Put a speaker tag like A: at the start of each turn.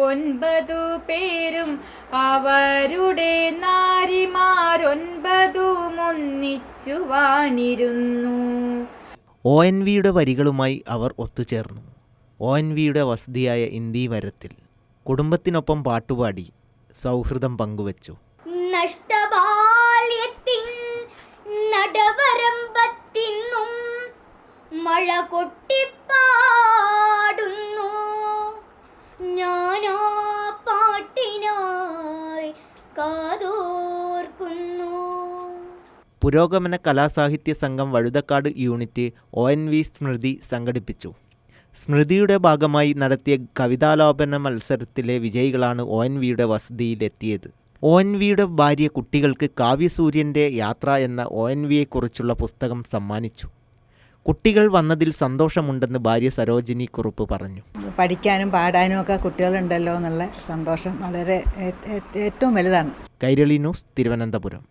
A: ഒൻപതു പേരും അവരുടെ നാരിമാരൊൻപതും ഒന്നിച്ചു വാണിരുന്നു.
B: ഒ എൻ വിയുടെ വരികളുമായി അവർ ഒത്തുചേർന്നു. ഒ എൻ വിയുടെ വസതിയായ ഇന്ദീവരത്തിൽ കുടുംബത്തിനൊപ്പം പാട്ടുപാടി സൗഹൃദം പങ്കുവച്ചു.
C: നഷ്ടബാല്യത്തിൻ നടവരമ്പത്തിന്നും മഴ കൊട്ടിപ്പാടുന്നു കാതോർക്കുന്നു.
B: പുരോഗമന കലാസാഹിത്യ സംഘം Vazhuthacaud unit O N V സ്മൃതി സംഘടിപ്പിച്ചു. സ്മൃതിയുടെ ഭാഗമായി നടത്തിയ കവിതാലോപന മത്സരത്തിലെ വിജയികളാണ് ഒ എൻ വിയുടെ വസതിയിലെത്തിയത്. ഒ എൻ വിയുടെ ഭാര്യ കുട്ടികൾക്ക് കാവ്യസൂര്യന്റെ യാത്ര എന്ന ഒ എൻ വിയെക്കുറിച്ചുള്ള പുസ്തകം സമ്മാനിച്ചു. കുട്ടികൾ വന്നതിൽ സന്തോഷമുണ്ടെന്ന് ഭാര്യ സരോജിനി കുറുപ്പ് പറഞ്ഞു.
D: പഠിക്കാനും പാടാനും ഒക്കെ കുട്ടികളുണ്ടല്ലോ എന്നുള്ള സന്തോഷം വളരെ ഏറ്റവും വലുതാണ്.
B: കൈരളി ന്യൂസ് തിരുവനന്തപുരം.